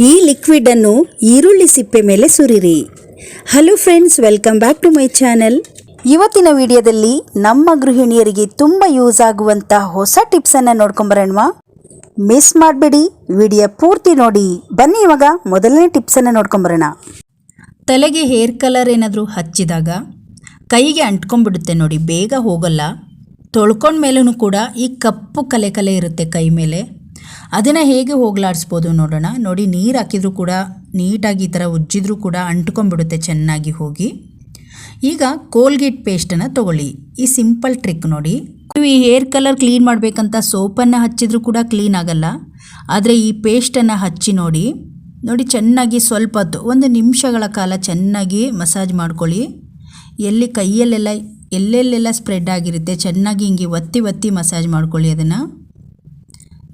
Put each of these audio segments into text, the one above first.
ಈ ಲಿಕ್ವಿಡನ್ನು ಈರುಳ್ಳಿ ಸಿಪ್ಪೆ ಮೇಲೆ ಸುರಿರಿ. Hello friends welcome back to my channel ಇವತ್ತಿನ ವಿಡಿಯೋದಲ್ಲಿ ನಮ್ಮ ಗೃಹಿಣಿಯರಿಗೆ ತುಂಬ ಯೂಸ್ ಆಗುವಂಥ ಹೊಸ ಟಿಪ್ಸನ್ನು ನೋಡ್ಕೊಂಬರೋಣವಾ ಮಿಸ್ ಮಾಡಬೇಡಿ, ವಿಡಿಯೋ ಪೂರ್ತಿ ನೋಡಿ. ಬನ್ನಿ ಇವಾಗ ಮೊದಲನೇ ಟಿಪ್ಸನ್ನು ನೋಡ್ಕೊಂಬರೋಣ ತಲೆಗೆ ಹೇರ್ ಕಲರ್ ಏನಾದರೂ ಹಚ್ಚಿದಾಗ, ಕೈಗೆ ಅಂಟ್ಕೊಂಡ್ಬಿಡುತ್ತೆ ನೋಡಿ, ಬೇಗ ಹೋಗಲ್ಲ. ತೊಳ್ಕೊಂಡ ಮೇಲೂ ಕೂಡ ಈ ಕಪ್ಪು ಕಲೆ ಕಲೆ ಇರುತ್ತೆ ಕೈ ಮೇಲೆ. ಅದನ್ನು ಹೇಗೆ ಹೋಗ್ಲಾಡಿಸ್ಬೋದು ನೋಡೋಣ. ನೋಡಿ, ನೀರು ಹಾಕಿದರೂ ಕೂಡ, ನೀಟಾಗಿ ಈ ಥರ ಉಜ್ಜಿದ್ರೂ ಕೂಡ ಅಂಟ್ಕೊಂಡ್ಬಿಡುತ್ತೆ ಚೆನ್ನಾಗಿ ಹೋಗಿ. ಈಗ ಕೋಲ್ಗೇಟ್ ಪೇಸ್ಟನ್ನು ತಗೊಳ್ಳಿ. ಈ ಸಿಂಪಲ್ ಟ್ರಿಕ್ ನೋಡಿ. ನೀವು ಈ ಹೇರ್ ಕಲರ್ ಕ್ಲೀನ್ ಮಾಡಬೇಕಂತ ಸೋಪನ್ನು ಹಚ್ಚಿದ್ರೂ ಕೂಡ ಕ್ಲೀನ್ ಆಗಲ್ಲ. ಆದರೆ ಈ ಪೇಸ್ಟನ್ನು ಹಚ್ಚಿ ನೋಡಿ. ನೋಡಿ, ಚೆನ್ನಾಗಿ ಸ್ವಲ್ಪ ಹೊತ್ತು, ಒಂದು ನಿಮಿಷಗಳ ಕಾಲ ಚೆನ್ನಾಗಿ ಮಸಾಜ್ ಮಾಡ್ಕೊಳ್ಳಿ. ಎಲ್ಲಿ ಕೈಯಲ್ಲೆಲ್ಲ, ಎಲ್ಲೆಲ್ಲೆಲ್ಲ ಸ್ಪ್ರೆಡ್ ಆಗಿರುತ್ತೆ, ಚೆನ್ನಾಗಿ ಹಿಂಗೆ ಒತ್ತಿ ಒತ್ತಿ ಮಸಾಜ್ ಮಾಡ್ಕೊಳ್ಳಿ ಅದನ್ನು.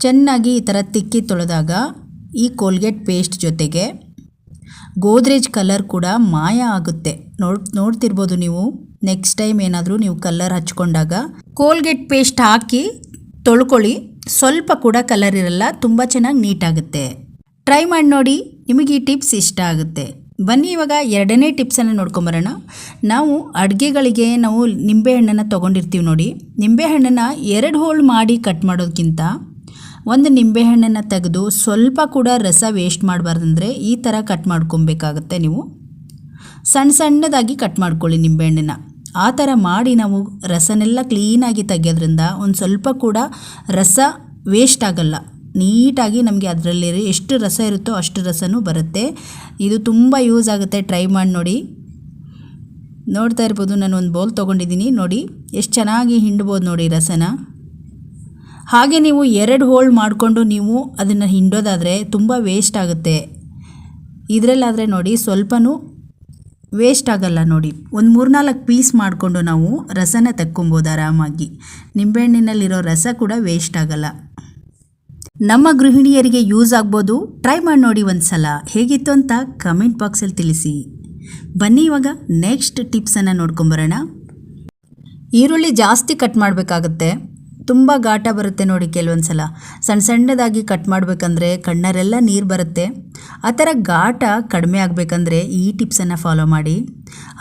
ಚೆನ್ನಾಗಿ ಈ ಥರ ತಿಕ್ಕಿ ತೊಳೆದಾಗ ಈ ಕೋಲ್ಗೇಟ್ ಪೇಸ್ಟ್ ಜೊತೆಗೆ ಗೋದ್ರೇಜ್ ಕಲರ್ ಕೂಡ ಮಾಯ ಆಗುತ್ತೆ. ನೋಡ್, ನೋಡ್ತಿರ್ಬೋದು ನೀವು. ನೆಕ್ಸ್ಟ್ ಟೈಮ್ ಏನಾದರೂ ನೀವು ಕಲರ್ ಹಚ್ಕೊಂಡಾಗ ಕೋಲ್ಗೇಟ್ ಪೇಸ್ಟ್ ಹಾಕಿ ತೊಳ್ಕೊಳ್ಳಿ. ಸ್ವಲ್ಪ ಕೂಡ ಕಲರ್ ಇರಲ್ಲ, ತುಂಬ ಚೆನ್ನಾಗಿ ನೀಟಾಗುತ್ತೆ ಟ್ರೈ ಮಾಡಿ ನೋಡಿ, ನಿಮಗೆ ಈ ಟಿಪ್ಸ್ ಇಷ್ಟ ಆಗುತ್ತೆ. ಬನ್ನಿ ಇವಾಗ ಎರಡನೇ ಟಿಪ್ಸನ್ನು ನೋಡ್ಕೊಂಬರೋಣ. ನಾವು ಅಡುಗೆಗಳಿಗೆ ನಾವು ನಿಂಬೆಹಣ್ಣನ್ನು ತೊಗೊಂಡಿರ್ತೀವಿ ನೋಡಿ. ನಿಂಬೆಹಣ್ಣನ್ನು ಎರಡು ಹೋಳು ಮಾಡಿ ಕಟ್ ಮಾಡೋದಕ್ಕಿಂತ ಒಂದು ನಿಂಬೆಹಣ್ಣನ್ನು ತೆಗೆದು ಸ್ವಲ್ಪ ಕೂಡ ರಸ ವೇಸ್ಟ್ ಮಾಡಬಾರ್ದಂದ್ರೆ ಈ ಥರ ಕಟ್ ಮಾಡ್ಕೊಬೇಕಾಗತ್ತೆ ನೀವು. ಸಣ್ಣ ಸಣ್ಣದಾಗಿ ಕಟ್ ಮಾಡ್ಕೊಳ್ಳಿ ನಿಂಬೆಹಣ್ಣನ್ನು. ಆ ಥರ ಮಾಡಿ ನಾವು ರಸನೆಲ್ಲ ಕ್ಲೀನಾಗಿ ತೆಗೆಯೋದ್ರಿಂದ ಒಂದು ಸ್ವಲ್ಪ ಕೂಡ ರಸ ವೇಸ್ಟ್ ಆಗಲ್ಲ. ನೀಟಾಗಿ ನಮಗೆ ಅದರಲ್ಲಿ ಎಷ್ಟು ರಸ ಇರುತ್ತೋ ಅಷ್ಟು ರಸನೂ ಬರುತ್ತೆ. ಇದು ತುಂಬ ಯೂಸ್ ಆಗುತ್ತೆ. ಟ್ರೈ ಮಾಡಿ ನೋಡಿ. ನೋಡ್ತಾ ಇರ್ಬೋದು ನಾನು ಒಂದು ಬೌಲ್ ತೊಗೊಂಡಿದ್ದೀನಿ. ನೋಡಿ, ಎಷ್ಟು ಚೆನ್ನಾಗಿ ಹಿಂಡ್ಬೋದು ನೋಡಿ ರಸನ. ಹಾಗೆ ನೀವು ಎರಡು ಹೋಲ್ಡ್ ಮಾಡಿಕೊಂಡು ನೀವು ಅದನ್ನು ಹಿಂಡೋದಾದರೆ ತುಂಬ ವೇಸ್ಟ್ ಆಗುತ್ತೆ. ಇದರಲ್ಲಾದರೆ ನೋಡಿ ಸ್ವಲ್ಪನೂ ವೇಸ್ಟ್ ಆಗಲ್ಲ ನೋಡಿ. ಒಂದು ಮೂರ್ನಾಲ್ಕು ಪೀಸ್ ಮಾಡಿಕೊಂಡು ನಾವು ರಸನ ತಕ್ಕೊಬೋದು ಆರಾಮಾಗಿ. ನಿಂಬೆಹಣ್ಣಿನಲ್ಲಿರೋ ರಸ ಕೂಡ ವೇಸ್ಟ್ ಆಗಲ್ಲ. ನಮ್ಮ ಗೃಹಿಣಿಯರಿಗೆ ಯೂಸ್ ಆಗ್ಬೋದು. ಟ್ರೈ ಮಾಡಿ ನೋಡಿ ಒಂದು ಸಲ ಹೇಗಿತ್ತು ಅಂತ ಕಮೆಂಟ್ ಬಾಕ್ಸಲ್ಲಿ ತಿಳಿಸಿ. ಬನ್ನಿ ಇವಾಗ ನೆಕ್ಸ್ಟ್ ಟಿಪ್ಸನ್ನು ನೋಡ್ಕೊಂಬರೋಣ ಈರುಳ್ಳಿ ಜಾಸ್ತಿ ಕಟ್ ಮಾಡಬೇಕಾಗತ್ತೆ. ತುಂಬ ಘಾಟ ಬರುತ್ತೆ ನೋಡಿ ಕೆಲವೊಂದು ಸಲ ಸಣ್ಣ ಸಣ್ಣದಾಗಿ ಕಟ್ ಮಾಡಬೇಕಂದ್ರೆ ಕಣ್ಣರೆಲ್ಲ ನೀರು ಬರುತ್ತೆ. ಆ ಥರ ಘಾಟ ಕಡಿಮೆ ಆಗಬೇಕಂದ್ರೆ ಈ ಟಿಪ್ಸನ್ನು ಫಾಲೋ ಮಾಡಿ.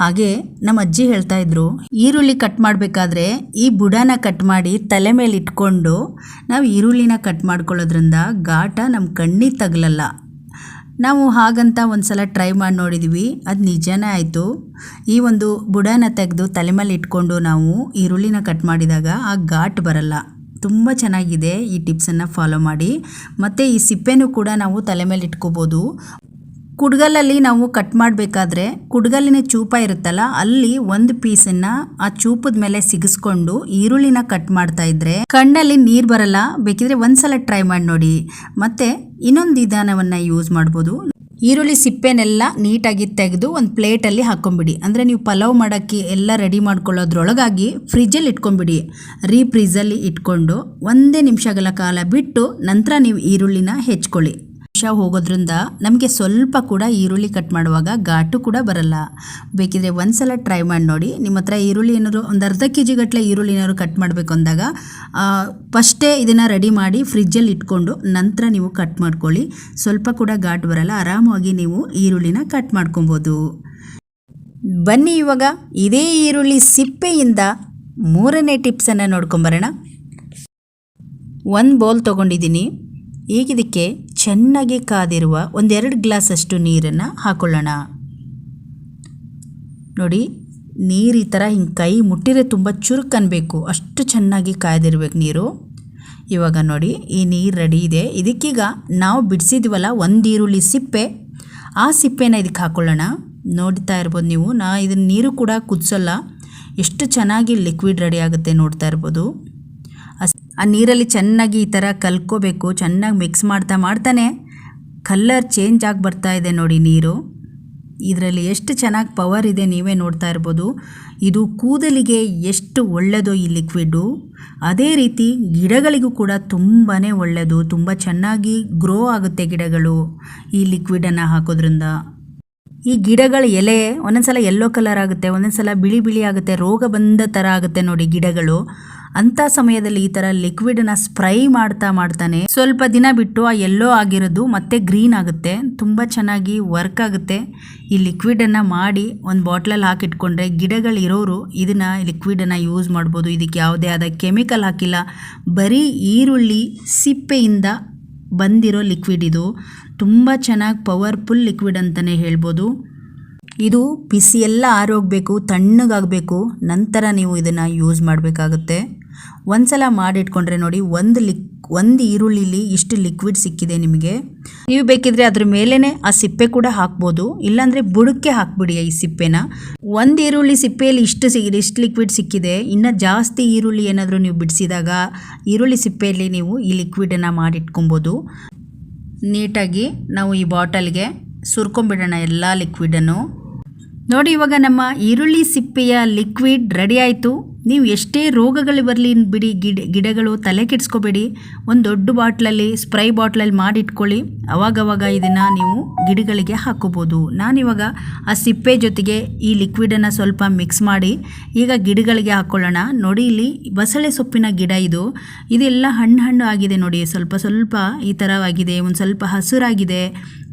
ಹಾಗೆ ನಮ್ಮ ಅಜ್ಜಿ ಹೇಳ್ತಾ ಇದ್ರು, ಈರುಳ್ಳಿ ಕಟ್ ಮಾಡಬೇಕಾದ್ರೆ ಈ ಬುಡನ ಕಟ್ ಮಾಡಿ ತಲೆ ಮೇಲೆ ಇಟ್ಕೊಂಡು ನಾವು ಈರುಳ್ಳಿನ ಕಟ್ ಮಾಡ್ಕೊಳ್ಳೋದ್ರಿಂದ ಘಾಟ ನಮ್ಮ ಕಣ್ಣಿಗೆ ತಗಲಲ್ಲ. ನಾವು ಹಾಗಂತ ಒಂದು ಸಲ ಟ್ರೈ ಮಾಡಿ ನೋಡಿದ್ವಿ, ಅದು ನಿಜನೇ ಆಯಿತು. ಈ ಒಂದು ಬುಡನ ತೆಗೆದು ತಲೆ ಮೇಲೆ ಇಟ್ಕೊಂಡು ನಾವು ಈರುಳ್ಳಿನ ಕಟ್ ಮಾಡಿದಾಗ ಆ ಘಾಟ್ ಬರಲ್ಲ. ತುಂಬ ಚೆನ್ನಾಗಿದೆ ಈ ಟಿಪ್ಸನ್ನು ಫಾಲೋ ಮಾಡಿ. ಮತ್ತು ಈ ಸಿಪ್ಪೆನೂ ಕೂಡ ನಾವು ತಲೆ ಮೇಲೆ ಇಟ್ಕೋಬೋದು. ಕುಡ್ಗಲಲ್ಲಿ ನಾವು ಕಟ್ ಮಾಡಬೇಕಾದ್ರೆ ಕುಡ್ಗಲ್ಲಿನ ಚೂಪ ಇರುತ್ತಲ್ಲ, ಅಲ್ಲಿ ಒಂದು ಪೀಸನ್ನ ಆ ಚೂಪದ ಮೇಲೆ ಸಿಗಿಸ್ಕೊಂಡು ಈರುಳ್ಳಿನ ಕಟ್ ಮಾಡ್ತಾ ಇದ್ರೆ ಕಣ್ಣಲ್ಲಿ ನೀರ್ ಬರಲ್ಲ. ಬೇಕಿದ್ರೆ ಒಂದ್ಸಲ ಟ್ರೈ ಮಾಡಿ ನೋಡಿ. ಮತ್ತೆ ಇನ್ನೊಂದು ವಿಧಾನವನ್ನ ಯೂಸ್ ಮಾಡ್ಬೋದು. ಈರುಳ್ಳಿ ಸಿಪ್ಪೆನೆಲ್ಲ ನೀಟಾಗಿ ತೆಗೆದು ಒಂದು ಪ್ಲೇಟಲ್ಲಿ ಹಾಕೊಂಬಿಡಿ. ಅಂದರೆ ನೀವು ಪಲಾವ್ ಮಾಡೋಕ್ಕೆ ಎಲ್ಲ ರೆಡಿ ಮಾಡ್ಕೊಳ್ಳೋದ್ರೊಳಗಾಗಿ ಫ್ರಿಜ್ಜಲ್ಲಿ ಇಟ್ಕೊಂಬಿಡಿ. ರೀ ಫ್ರಿಜ್ಜಲ್ಲಿ ಇಟ್ಕೊಂಡು ಒಂದೇ ನಿಮಿಷಗಳ ಕಾಲ ಬಿಟ್ಟು ನಂತರ ನೀವು ಈರುಳ್ಳಿನ ಹೆಚ್ಕೊಳ್ಳಿ. ನಿಮಿಷ ಹೋಗೋದ್ರಿಂದ ನಮಗೆ ಸ್ವಲ್ಪ ಕೂಡ ಈರುಳ್ಳಿ ಕಟ್ ಮಾಡುವಾಗ ಘಾಟು ಕೂಡ ಬರಲ್ಲ. ಬೇಕಿದ್ರೆ ಒಂದ್ಸಲ ಟ್ರೈ ಮಾಡಿ ನೋಡಿ. ನಿಮ್ಮ ಹತ್ರ ಈರುಳ್ಳಿ ಏನಾದ್ರು ಒಂದು ಅರ್ಧ ಕೆ ಜಿ ಗಟ್ಟಲೆ ಈರುಳ್ಳಿ ಏನಾದ್ರು ಕಟ್ ಮಾಡಬೇಕು ಅಂದಾಗ ಫಸ್ಟೇ ಇದನ್ನು ರೆಡಿ ಮಾಡಿ ಫ್ರಿಜ್ಜಲ್ಲಿ ಇಟ್ಕೊಂಡು ನಂತರ ನೀವು ಕಟ್ ಮಾಡ್ಕೊಳ್ಳಿ. ಸ್ವಲ್ಪ ಕೂಡ ಘಾಟು ಬರಲ್ಲ. ಆರಾಮಾಗಿ ನೀವು ಈರುಳ್ಳಿನ ಕಟ್ ಮಾಡ್ಕೊಬೋದು. ಬನ್ನಿ ಇವಾಗ ಇದೇ ಈರುಳ್ಳಿ ಸಿಪ್ಪೆಯಿಂದ ಮೂರನೇ ಟಿಪ್ಸನ್ನು ನೋಡ್ಕೊಂಬರೋಣ ಒಂದು ಬೌಲ್ ತೊಗೊಂಡಿದ್ದೀನಿ. ಈಗ ಇದಕ್ಕೆ ಚೆನ್ನಾಗಿ ಕಾದಿರುವ ಒಂದೆರಡು ಗ್ಲಾಸಷ್ಟು ನೀರನ್ನು ಹಾಕೊಳ್ಳೋಣ. ನೋಡಿ, ನೀರು ಈ ಥರ ಹಿಂಗೆ ಕೈ ಮುಟ್ಟಿದ್ರೆ ತುಂಬ ಚುರುಕು ಅನ್ಬೇಕು. ಅಷ್ಟು ಚೆನ್ನಾಗಿ ಕಾಯ್ದಿರ್ಬೇಕು ನೀರು. ಇವಾಗ ನೋಡಿ, ಈ ನೀರು ರೆಡಿ ಇದೆ. ಇದಕ್ಕೀಗ ನಾವು ಬಿಡಿಸಿದ್ವಲ್ಲ ಒಂದು ಈರುಳ್ಳಿ ಸಿಪ್ಪೆ. ಆ ಸಿಪ್ಪೆನ ಇದಕ್ಕೆ ಹಾಕೊಳ್ಳೋಣ. ನೋಡ್ತಾ ಇರ್ಬೋದು ನೀವು. ನಾ ಇದನ್ನ ನೀರು ಕೂಡ ಕುದಿಸೋಲ್ಲ. ಎಷ್ಟು ಚೆನ್ನಾಗಿ ಲಿಕ್ವಿಡ್ ರೆಡಿ ಆಗುತ್ತೆ ನೋಡ್ತಾ ಇರ್ಬೋದು. ಆ ನೀರಲ್ಲಿ ಚೆನ್ನಾಗಿ ಈ ಥರ ಕಲ್ಕೋಬೇಕು ಚೆನ್ನಾಗಿ ಮಿಕ್ಸ್ ಮಾಡ್ತಾ ಮಾಡ್ತಾನೆ. ಕಲ್ಲರ್ ಚೇಂಜ್ ಆಗಿ ಬರ್ತಾ ಇದೆ ನೋಡಿ ನೀರು. ಇದರಲ್ಲಿ ಎಷ್ಟು ಚೆನ್ನಾಗಿ ಪವರ್ ಇದೆ ನೀವೇ ನೋಡ್ತಾ ಇರ್ಬೋದು. ಇದು ಕೂದಲಿಗೆ ಎಷ್ಟು ಒಳ್ಳೆಯದು ಈ ಲಿಕ್ವಿಡ್ಡು ಅದೇ ರೀತಿ ಗಿಡಗಳಿಗೂ ಕೂಡ ತುಂಬಾ ಒಳ್ಳೆಯದು ತುಂಬ ಚೆನ್ನಾಗಿ ಗ್ರೋ ಆಗುತ್ತೆ ಗಿಡಗಳು ಈ ಲಿಕ್ವಿಡನ್ನು ಹಾಕೋದ್ರಿಂದ. ಈ ಗಿಡಗಳ ಎಲೆ ಒಂದೊಂದ್ಸಲ ಯೆಲ್ಲೋ ಕಲರ್ ಆಗುತ್ತೆ, ಒಂದೊಂದ್ಸಲ ಬಿಳಿ ಬಿಳಿ ಆಗುತ್ತೆ, ರೋಗ ಬಂದ ಥರ ಆಗುತ್ತೆ ನೋಡಿ ಗಿಡಗಳು. ಅಂಥ ಸಮಯದಲ್ಲಿ ಈ ತರ ಲಿಕ್ವಿಡ್ನ ಸ್ಪ್ರೈ ಮಾಡ್ತಾ ಮಾಡ್ತಾನೆ. ಸ್ವಲ್ಪ ದಿನ ಬಿಟ್ಟು ಆ ಎಲ್ಲೋ ಆಗಿರೋದು ಮತ್ತೆ ಗ್ರೀನ್ ಆಗುತ್ತೆ. ತುಂಬಾ ಚೆನ್ನಾಗಿ ವರ್ಕ್ ಆಗುತ್ತೆ. ಈ ಲಿಕ್ವಿಡ್ ಅನ್ನ ಮಾಡಿ ಒಂದು ಬಾಟ್ಲಲ್ಲಿ ಹಾಕಿಟ್ಕೊಂಡ್ರೆ ಗಿಡಗಳಿರೋರು ಲಿಕ್ವಿಡ್ ಅನ್ನ ಯೂಸ್ ಮಾಡ್ಬೋದು. ಇದಕ್ಕೆ ಯಾವುದೇ ಆದ ಕೆಮಿಕಲ್ ಹಾಕಿಲ್ಲ. ಬರೀ ಈರುಳ್ಳಿ ಸಿಪ್ಪೆಯಿಂದ ಬಂದಿರೋ ಲಿಕ್ವಿಡ್ ಇದು. ತುಂಬ ಚೆನ್ನಾಗಿ ಪವರ್ಫುಲ್ ಲಿಕ್ವಿಡ್ ಅಂತಲೇ ಹೇಳ್ಬೋದು. ಇದು ಬಿಸಿ ಎಲ್ಲ ಆರೋಗಬೇಕು, ತಣ್ಣಗಾಗಬೇಕು. ನಂತರ ನೀವು ಇದನ್ನು ಯೂಸ್ ಮಾಡಬೇಕಾಗುತ್ತೆ. ಒಂದ್ಸಲ ಮಾಡಿಟ್ಕೊಂಡ್ರೆ ನೋಡಿ, ಒಂದು ಲಿಕ್, ಒಂದು ಈರುಳ್ಳಿಲಿ ಇಷ್ಟು ಲಿಕ್ವಿಡ್ ಸಿಕ್ಕಿದೆ ನಿಮಗೆ. ನೀವು ಬೇಕಿದ್ರೆ ಅದ್ರ ಮೇಲೇ ಆ ಸಿಪ್ಪೆ ಕೂಡ ಹಾಕ್ಬೋದು. ಇಲ್ಲಾಂದರೆ ಬುಡಕ್ಕೆ ಹಾಕ್ಬಿಡಿ ಈ ಸಿಪ್ಪೆನ. ಒಂದು ಈರುಳ್ಳಿ ಸಿಪ್ಪೆಯಲ್ಲಿ ಇಷ್ಟು ಸಿ, ಇಷ್ಟು ಲಿಕ್ವಿಡ್ ಸಿಕ್ಕಿದೆ. ಇನ್ನು ಜಾಸ್ತಿ ಈರುಳ್ಳಿ ಏನಾದರೂ ನೀವು ಬಿಡಿಸಿದಾಗ ಈರುಳ್ಳಿ ಸಿಪ್ಪೆಯಲ್ಲಿ ನೀವು ಈ ಲಿಕ್ವಿಡನ್ನು ಮಾಡಿಟ್ಕೊಬೋದು. ನೀಟಾಗಿ ನಾವು ಈ ಬಾಟಲ್ಗೆ ಸುರ್ಕೊಂಬಿಡೋಣ ಎಲ್ಲ ಲಿಕ್ವಿಡನ್ನು ನೋಡಿ ಇವಾಗ ನಮ್ಮ ಈರುಳ್ಳಿ ಸಿಪ್ಪೆಯ ಲಿಕ್ವಿಡ್ ರೆಡಿ ಆಯಿತು. ನೀವು ಎಷ್ಟೇ ರೋಗಗಳು ಬರಲಿ ಬಿಡಿ, ಗಿಡ, ಗಿಡಗಳು ತಲೆ ಕೆಡಿಸ್ಕೋಬೇಡಿ. ಒಂದು ದೊಡ್ಡ ಬಾಟ್ಲಲ್ಲಿ, ಸ್ಪ್ರೈ ಬಾಟ್ಲಲ್ಲಿ ಮಾಡಿಟ್ಕೊಳ್ಳಿ. ಅವಾಗವಾಗ ಇದನ್ನು ನೀವು ಗಿಡಗಳಿಗೆ ಹಾಕೋಬೋದು. ನಾನಿವಾಗ ಆ ಸಿಪ್ಪೆ ಜೊತೆಗೆ ಈ ಲಿಕ್ವಿಡನ್ನು ಸ್ವಲ್ಪ ಮಿಕ್ಸ್ ಮಾಡಿ, ಈಗ ಗಿಡಗಳಿಗೆ ಹಾಕ್ಕೊಳ್ಳೋಣ ನೋಡಿ ಇಲ್ಲಿ ಬಸಳೆ ಸೊಪ್ಪಿನ ಗಿಡ ಇದು. ಇದೆಲ್ಲ ಹಣ್ಣು ಹಣ್ಣು ಆಗಿದೆ ನೋಡಿ. ಸ್ವಲ್ಪ ಸ್ವಲ್ಪ ಈ ಥರವಾಗಿದೆ ಒಂದು ಸ್ವಲ್ಪ ಹಸುರಾಗಿದೆ.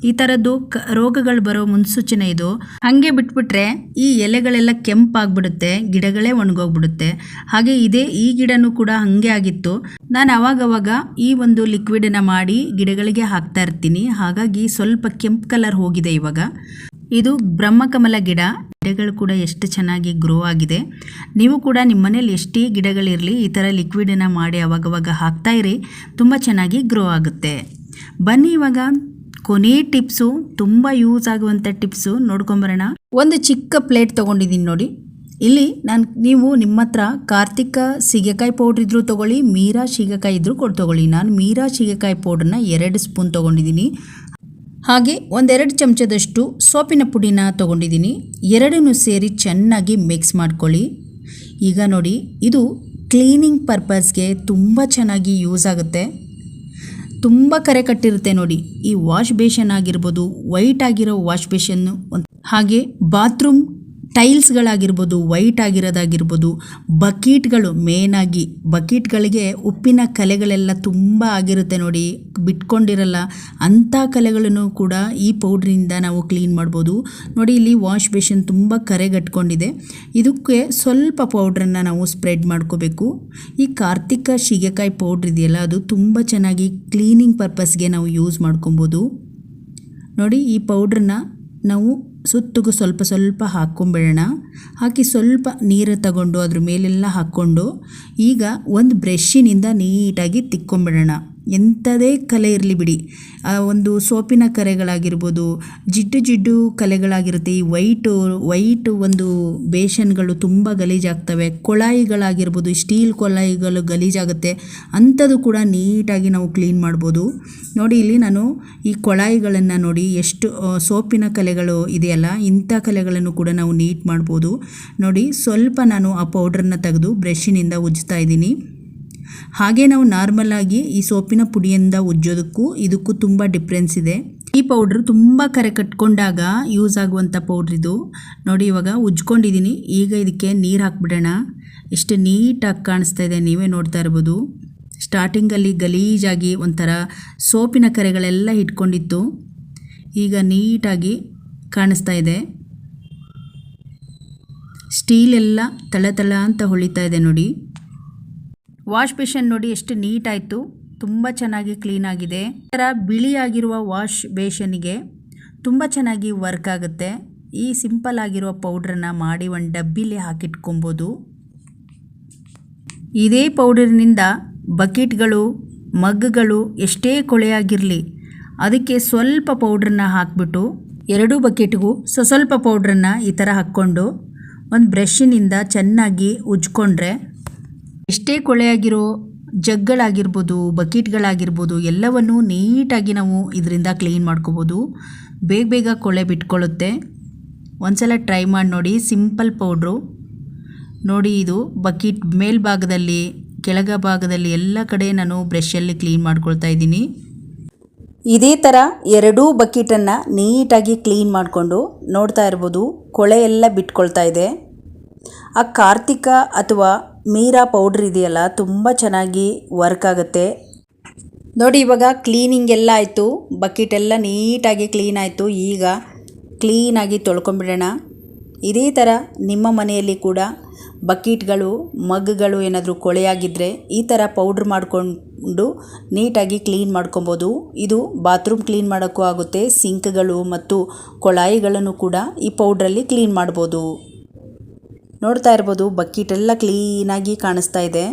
ಈ ಥರದ್ದು ಕ ರೋಗಗಳು ಬರೋ ಮುನ್ಸೂಚನೆ ಇದು. ಹಾಗೆ ಬಿಟ್ಬಿಟ್ರೆ ಈ ಎಲೆಗಳೆಲ್ಲ ಕೆಂಪಾಗ್ಬಿಡುತ್ತೆ, ಗಿಡಗಳೇ ಒಣಗೋಗ್ಬಿಡುತ್ತೆ. ಹಾಗೆ ಇದೇ ಈ ಗಿಡನೂ ಕೂಡ ಹಾಗೆ ಆಗಿತ್ತು. ನಾನು ಅವಾಗವಾಗ ಈ ಒಂದು ಲಿಕ್ವಿಡನ್ನು ಮಾಡಿ ಗಿಡಗಳಿಗೆ ಹಾಕ್ತಾ ಇರ್ತೀನಿ. ಹಾಗಾಗಿ ಸ್ವಲ್ಪ ಕೆಂಪು ಕಲರ್ ಹೋಗಿದೆ ಇವಾಗ. ಇದು ಬ್ರಹ್ಮಕಮಲ ಗಿಡ. ಗಿಡಗಳು ಕೂಡ ಎಷ್ಟು ಚೆನ್ನಾಗಿ ಗ್ರೋ ಆಗಿದೆ. ನೀವು ಕೂಡ ನಿಮ್ಮ ಮನೇಲಿ ಎಷ್ಟೇ ಗಿಡಗಳಿರಲಿ ಈ ಥರ ಲಿಕ್ವಿಡನ್ನು ಮಾಡಿ ಅವಾಗವಾಗ ಹಾಕ್ತಾ ಇರಿ. ತುಂಬ ಚೆನ್ನಾಗಿ ಗ್ರೋ ಆಗುತ್ತೆ. ಬನ್ನಿ ಇವಾಗ ಕೊನೆ ಟಿಪ್ಸು, ತುಂಬ ಯೂಸ್ ಆಗುವಂಥ ಟಿಪ್ಸು ನೋಡ್ಕೊಂಬರೋಣ ಒಂದು ಚಿಕ್ಕ ಪ್ಲೇಟ್ ತೊಗೊಂಡಿದ್ದೀನಿ ನೋಡಿ. ಇಲ್ಲಿ ನಾನು ನೀವು ನಿಮ್ಮ ಹತ್ರ ಕಾರ್ತಿಕ ಸೀಗೆಕಾಯಿ ಪೌಡ್ರ್ ಇದ್ರೂ ತೊಗೊಳ್ಳಿ, ಮೀರಾ ಸೀಗೆಕಾಯಿ ಇದ್ರೂ ಕೊಟ್ಟು ತೊಗೊಳ್ಳಿ. ನಾನು ಮೀರಾ ಸೀಗೆಕಾಯಿ ಪೌಡ್ರನ್ನ ಎರಡು ಸ್ಪೂನ್ ತೊಗೊಂಡಿದ್ದೀನಿ. ಹಾಗೆ ಒಂದೆರಡು ಚಮಚದಷ್ಟು ಸೋಪಿನ ಪುಡಿನ ತೊಗೊಂಡಿದ್ದೀನಿ. ಎರಡನ್ನೂ ಸೇರಿ ಚೆನ್ನಾಗಿ ಮಿಕ್ಸ್ ಮಾಡ್ಕೊಳ್ಳಿ. ಈಗ ನೋಡಿ, ಇದು ಕ್ಲೀನಿಂಗ್ ಪರ್ಪಸ್ಗೆ ತುಂಬ ಚೆನ್ನಾಗಿ ಯೂಸ್ ಆಗುತ್ತೆ. ತುಂಬ ಕರೆ ಕಟ್ಟಿರುತ್ತೆ ನೋಡಿ. ಈ ವಾಶ್ ಬೇಷನ್ ಆಗಿರ್ಬೋದು ವೈಟ್ ಆಗಿರೋ ವಾಶ್ ಬೇಷನ್ನು ಹಾಗೆ ಬಾತ್ರೂಮ್ ಟೈಲ್ಸ್ಗಳಾಗಿರ್ಬೋದು, ವೈಟ್ ಆಗಿರೋದಾಗಿರ್ಬೋದು, ಬಕೀಟ್ಗಳು ಮೇನಾಗಿ ಬಕೀಟ್ಗಳಿಗೆ ಉಪ್ಪಿನ ಕಲೆಗಳೆಲ್ಲ ತುಂಬ ಆಗಿರುತ್ತೆ ನೋಡಿ. ಬಿಟ್ಕೊಂಡಿರಲ್ಲ, ಅಂಥ ಕಲೆಗಳನ್ನು ಕೂಡ ಈ ಪೌಡ್ರಿಂದ ನಾವು ಕ್ಲೀನ್ ಮಾಡ್ಬೋದು. ನೋಡಿ, ಇಲ್ಲಿ ವಾಶ್ ಬೇಷನ್ ತುಂಬ ಕರೆಗಟ್ಕೊಂಡಿದೆ. ಇದಕ್ಕೆ ಸ್ವಲ್ಪ ಪೌಡ್ರನ್ನು ನಾವು ಸ್ಪ್ರೆಡ್ ಮಾಡ್ಕೋಬೇಕು. ಈ ಕಾರ್ತಿಕ ಶಿಗೆಕಾಯಿ ಪೌಡ್ರ್ ಇದೆಯಲ್ಲ, ಅದು ತುಂಬ ಚೆನ್ನಾಗಿ ಕ್ಲೀನಿಂಗ್ ಪರ್ಪಸ್ಗೆ ನಾವು ಯೂಸ್ ಮಾಡ್ಕೊಬೋದು. ನೋಡಿ, ಈ ಪೌಡ್ರನ್ನ ನಾವು ಸುತ್ತಿಗೂ ಸ್ವಲ್ಪ ಸ್ವಲ್ಪ ಹಾಕ್ಕೊಂಬಿಡೋಣ. ಹಾಕಿ ಸ್ವಲ್ಪ ನೀರು ತಗೊಂಡು ಅದ್ರ ಮೇಲೆಲ್ಲ ಹಾಕ್ಕೊಂಡು ಈಗ ಒಂದು ಬ್ರಷಿನಿಂದ ನೀಟಾಗಿ ತಿಕ್ಕೊಂಬಿಡೋಣ. ಎಂಥದೇ ಕಲೆ ಇರಲಿ ಬಿಡಿ. ಒಂದು ಸೋಪಿನ ಕಲೆಗಳಾಗಿರ್ಬೋದು ಜಿಡ್ಡು ಜಿಡ್ಡು ಕಲೆಗಳಾಗಿರುತ್ತೆ. ಈ ವೈಟು ವೈಟು ಒಂದು ಬೇಷನ್ಗಳು ತುಂಬ ಗಲೀಜಾಗ್ತವೆ. ಕೊಳಾಯಿಗಳಾಗಿರ್ಬೋದು, ಸ್ಟೀಲ್ ಕೊಳಾಯಿಗಳು ಗಲೀಜಾಗುತ್ತೆ. ಅಂಥದ್ದು ಕೂಡ ನೀಟಾಗಿ ನಾವು ಕ್ಲೀನ್ ಮಾಡ್ಬೋದು. ನೋಡಿ, ಇಲ್ಲಿ ನಾನು ಈ ಕೊಳಾಯಿಗಳನ್ನು ನೋಡಿ ಎಷ್ಟು ಸೋಪಿನ ಕಲೆಗಳು ಇದೆಯಲ್ಲ, ಇಂಥ ಕಲೆಗಳನ್ನು ಕೂಡ ನಾವು ನೀಟ್ ಮಾಡ್ಬೋದು. ನೋಡಿ, ಸ್ವಲ್ಪ ನಾನು ಆ ಪೌಡ್ರನ್ನ ತೆಗೆದು ಬ್ರಷಿನಿಂದ ಉಜ್ಜ್ತಾ ಇದ್ದೀನಿ. ಹಾಗೆ ನಾವು ನಾರ್ಮಲ್ ಆಗಿ ಈ ಸೋಪಿನ ಪುಡಿಯಿಂದ ಉಜ್ಜೋದಕ್ಕೂ ಇದಕ್ಕೂ ತುಂಬ ಡಿಫ್ರೆನ್ಸ್ ಇದೆ. ಈ ಪೌಡ್ರ್ ತುಂಬ ಕರೆ ಕಟ್ಕೊಂಡಾಗ ಯೂಸ್ ಆಗುವಂಥ ಪೌಡ್ರ್ ಇದು. ನೋಡಿ ಇವಾಗ ಉಜ್ಕೊಂಡಿದ್ದೀನಿ ಈಗ ಇದಕ್ಕೆ ನೀರು ಹಾಕ್ಬಿಡೋಣ. ಎಷ್ಟು ನೀಟಾಗಿ ಕಾಣಿಸ್ತಾ ಇದೆ, ನೀವೇ ನೋಡ್ತಾ ಇರ್ಬೋದು. ಸ್ಟಾರ್ಟಿಂಗಲ್ಲಿ ಗಲೀಜಾಗಿ ಒಂಥರ ಸೋಪಿನ ಕರೆಗಳೆಲ್ಲ ಇಟ್ಕೊಂಡಿತ್ತು. ಈಗ ನೀಟಾಗಿ ಕಾಣಿಸ್ತಾ ಇದೆ. ಸ್ಟೀಲೆಲ್ಲ ತಳ ತಳ ಅಂತ ಹೊಳಿತಾ ಇದೆ ನೋಡಿ. ವಾಶ್ ಬೇಷನ್ ನೋಡಿ ಎಷ್ಟು ನೀಟ್ ಆಯಿತು ತುಂಬ ಚೆನ್ನಾಗಿ ಕ್ಲೀನ್ ಆಗಿದೆ. ಥರ ಬಿಳಿಯಾಗಿರುವ ವಾಶ್ ಬೇಷನ್ಗೆ ತುಂಬ ಚೆನ್ನಾಗಿ ವರ್ಕ್ ಆಗುತ್ತೆ. ಈ ಸಿಂಪಲ್ ಆಗಿರುವ ಪೌಡ್ರನ್ನು ಮಾಡಿ ಒಂದು ಡಬ್ಬಿಲಿ ಹಾಕಿಟ್ಕೊಬೋದು. ಇದೇ ಪೌಡರ್ನಿಂದ ಬಕೆಟ್ಗಳು, ಮಗ್ಗಳು ಎಷ್ಟೇ ಕೊಳೆಯಾಗಿರಲಿ, ಅದಕ್ಕೆ ಸ್ವಲ್ಪ ಪೌಡ್ರನ್ನ ಹಾಕ್ಬಿಟ್ಟು ಎರಡೂ ಬಕೆಟ್ಗೂ ಸ್ವ ಸ್ವಲ್ಪ ಪೌಡ್ರನ್ನ ಈ ಥರ ಹಾಕ್ಕೊಂಡು ಒಂದು ಬ್ರಷ್ಷಿನಿಂದ ಚೆನ್ನಾಗಿ ಉಜ್ಕೊಂಡ್ರೆ ಎಷ್ಟೇ ಕೊಳೆಯಾಗಿರೋ ಜಗ್ಗಳಾಗಿರ್ಬೋದು, ಬಕೆಟ್ಗಳಾಗಿರ್ಬೋದು, ಎಲ್ಲವನ್ನು ನೀಟಾಗಿ ನಾವು ಇದರಿಂದ ಕ್ಲೀನ್ ಮಾಡ್ಕೋಬೋದು. ಬೇಗ ಬೇಗ ಕೊಳೆ ಬಿಟ್ಕೊಳ್ಳುತ್ತೆ. ಒಂದ್ಸಲ ಟ್ರೈ ಮಾಡಿ ನೋಡಿ, ಸಿಂಪಲ್ ಪೌಡ್ರು. ನೋಡಿ ಇದು, ಬಕೆಟ್ ಮೇಲ್ಭಾಗದಲ್ಲಿ, ಕೆಳಗ ಭಾಗದಲ್ಲಿ ಎಲ್ಲ ಕಡೆ ನಾನು ಬ್ರಷಲ್ಲಿ ಕ್ಲೀನ್ ಮಾಡ್ಕೊಳ್ತಾ ಇದ್ದೀನಿ. ಇದೇ ಥರ ಎರಡೂ ಬಕೆಟನ್ನು ನೀಟಾಗಿ ಕ್ಲೀನ್ ಮಾಡಿಕೊಂಡು ನೋಡ್ತಾ ಇರ್ಬೋದು ಕೊಳೆ ಎಲ್ಲ ಬಿಟ್ಕೊಳ್ತಾ ಇದೆ. ಆ ಕಾರ್ತಿಕ ಅಥವಾ ಮೀರಾ ಪೌಡ್ರ್ ಇದೆಯಲ್ಲ, ತುಂಬ ಚೆನ್ನಾಗಿ ವರ್ಕ್ ಆಗುತ್ತೆ. ನೋಡಿ, ಇವಾಗ ಕ್ಲೀನಿಂಗ್ ಎಲ್ಲ ಆಯಿತು. ಬಕೆಟ್ ಎಲ್ಲ ನೀಟಾಗಿ ಕ್ಲೀನ್ ಆಯಿತು. ಈಗ ಕ್ಲೀನಾಗಿ ತೊಳ್ಕೊಂಬಿಡೋಣ ಇದೇ ಥರ ನಿಮ್ಮ ಮನೆಯಲ್ಲಿ ಕೂಡ ಬಕೆಟ್ಗಳು ಮಗ್ಗಳು ಏನಾದರೂ ಕೊಳೆಯಾಗಿದ್ದರೆ ಈ ಥರ ಪೌಡ್ರ್ ಮಾಡಿಕೊಂಡು ನೀಟಾಗಿ ಕ್ಲೀನ್ ಮಾಡ್ಕೊಬೋದು. ಇದು ಬಾತ್ರೂಮ್ ಕ್ಲೀನ್ ಮಾಡೋಕ್ಕೂ ಆಗುತ್ತೆ. ಸಿಂಕ್ಗಳು ಮತ್ತು ಕೊಳಾಯಿಗಳನ್ನು ಕೂಡ ಈ ಪೌಡ್ರಲ್ಲಿ ಕ್ಲೀನ್ ಮಾಡ್ಬೋದು. ನೋಡ್ತಾ ಇರ್ಬೋದು ಬಕ್ಕಿಟೆಲ್ಲ ಕ್ಲೀನಾಗಿ ಕಾಣಿಸ್ತಾ ಇದೆ.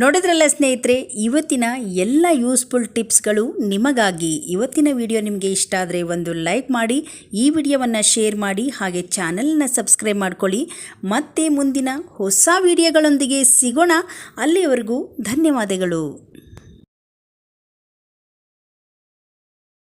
ನೋಡಿದ್ರಲ್ಲ ಸ್ನೇಹಿತರೆ, ಇವತ್ತಿನ ಎಲ್ಲ ಯೂಸ್ಫುಲ್ ಟಿಪ್ಸ್ಗಳು ನಿಮಗಾಗಿ. ಇವತ್ತಿನ ವಿಡಿಯೋ ನಿಮಗೆ ಇಷ್ಟ ಆದರೆ ಒಂದು ಲೈಕ್ ಮಾಡಿ, ಈ ವಿಡಿಯೋವನ್ನು ಶೇರ್ ಮಾಡಿ, ಹಾಗೆ ಚಾನಲ್ನ ಸಬ್ಸ್ಕ್ರೈಬ್ ಮಾಡ್ಕೊಳ್ಳಿ. ಮತ್ತೆ ಮುಂದಿನ ಹೊಸ ವಿಡಿಯೋಗಳೊಂದಿಗೆ ಸಿಗೋಣ. ಅಲ್ಲಿವರೆಗೂ ಧನ್ಯವಾದಗಳು.